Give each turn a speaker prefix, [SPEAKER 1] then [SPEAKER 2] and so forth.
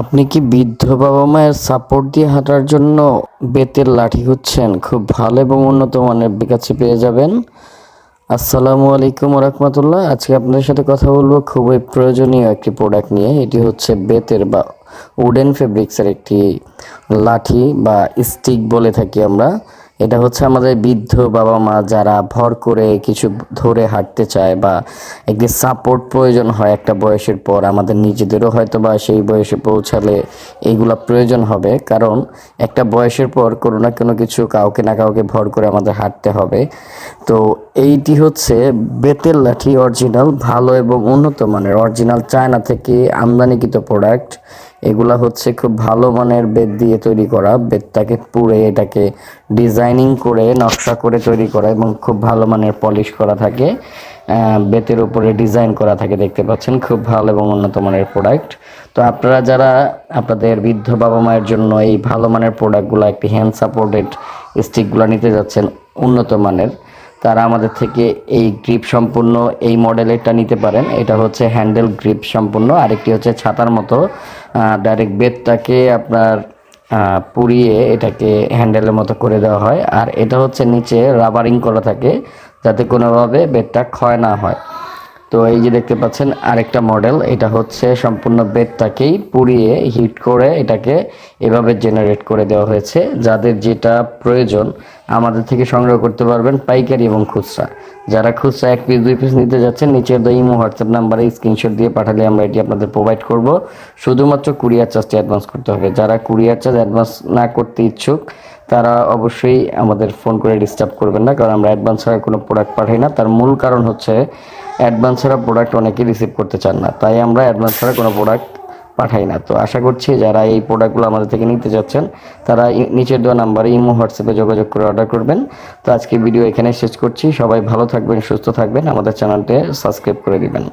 [SPEAKER 1] আপনি কি বৃদ্ধ বাবা মায়ের সাপোর্ট দিয়ে হাঁটার জন্য বেতের লাঠি হচ্ছেন খুব ভালো এবং উন্নত মানের কাছে পেয়ে যাবেন। আসসালামু আলাইকুম রহমতুল্লাহ আজকে আপনাদের সাথে কথা বলব খুবই প্রয়োজনীয় একটি প্রোডাক্ট নিয়ে। এটি হচ্ছে বেতের বা উডেন ফেব্রিক্সের একটি লাঠি বা স্টিক বলে থাকি আমরা। এটা হচ্ছে আমাদের বৃদ্ধ বাবা মা যারা ভর করে কিছু ধরে হাঁটতে চায় বা একটি সাপোর্ট প্রয়োজন হয় একটা বয়সের পর, আমাদের নিজেদেরও হয়তো বা সেই বয়সে পৌঁছালে এইগুলা প্রয়োজন হবে। কারণ একটা বয়সের পর কোনো না কোনো কিছু কাউকে না কাউকে ভর করে আমাদের হাঁটতে হবে। তো এইটি হচ্ছে বেতের লাঠি অরিজিনাল ভালো এবং উন্নত মানের। অরিজিনাল চায়না থেকে আমদানিকৃত প্রোডাক্ট এগুলা হচ্ছে খুব ভালো মানের বেত দিয়ে তৈরি করা। বেতটাকে পুড়ে এটাকে ডিজাইনিং করে, নকশা করে তৈরি করা এবং খুব ভালো মানের পলিশ করা থাকে। বেতের উপরে ডিজাইন করা থাকে, দেখতে পাচ্ছেন? খুব ভালো এবং উন্নত মানের প্রোডাক্ট তো আপনারা যারা আপনাদের বৃদ্ধ বাবা মায়ের জন্য এই ভালো মানের প্রোডাক্টগুলো একটি হ্যান্ড সাপোর্টেড স্টিকগুলো নিতে যাচ্ছেন, উন্নত মানের তারা আমাদের থেকে এই গ্রিপ সম্পূর্ণ এই মডেলেরটা নিতে পারেন। এটা হচ্ছে হ্যান্ডেল গ্রিপ সম্পূর্ণ। আরেকটি হচ্ছে ছাতার মতো ডাইরেক্ট বেদটাকে আপনার পুড়িয়ে এটাকে হ্যান্ডেলের মতো করে দেওয়া হয়। আর এটা হচ্ছে নিচে রাবারিং করা থাকে, যাতে কোনোভাবে বেডটা ক্ষয় না হয়। তো এই যে দেখতে পাচ্ছেন আরেকটা মডেল, এটা হচ্ছে সম্পূর্ণ বেডটাকেই পুড়িয়ে হিট করে এটাকে এভাবে জেনারেট করে দেওয়া হয়েছে। যাদের যেটা প্রয়োজন আমাদের থেকে সংগ্রহ করতে পারবেন পাইকারি এবং খুচরা। যারা খুচরা এক পিস দুই পিস নিতে যাচ্ছেন, নিচের দ্য ইমো হোয়াটসঅ্যাপ নাম্বারে স্ক্রিনশট দিয়ে পাঠালে আমরা এটি আপনাদের প্রোভাইড করব। শুধুমাত্র কুরিয়ার চার্জটি অ্যাডভান্স করতে হবে। যারা কুরিয়ার চার্জ অ্যাডভান্স না করতে ইচ্ছুক তারা অবশ্যই আমাদের ফোন করে ডিস্টার্ব করবেন না, কারণ আমরা অ্যাডভান্স ছাড়া কোনো প্রোডাক্ট পাঠাই না। তার মূল কারণ হচ্ছে অ্যাডভান্স ছাড়া প্রোডাক্ট অনেকেই রিসিভ করতে চান না, তাই আমরা অ্যাডভান্স ছাড়া কোনো প্রোডাক্ট পাঠাই না। তো আশা করছি যারা এই প্রোডাক্টগুলো আমাদের থেকে নিতে যাচ্ছেন, তারা নিচের দেওয়া নাম্বারে ইমো, হোয়াটসঅ্যাপে যোগাযোগ করে অর্ডার করবেন। তো আজকে ভিডিও এখানে শেষ করছি। সবাই ভালো থাকবেন, সুস্থ থাকবেন। আমাদের চ্যানেলটি সাবস্ক্রাইব করে দিবেন।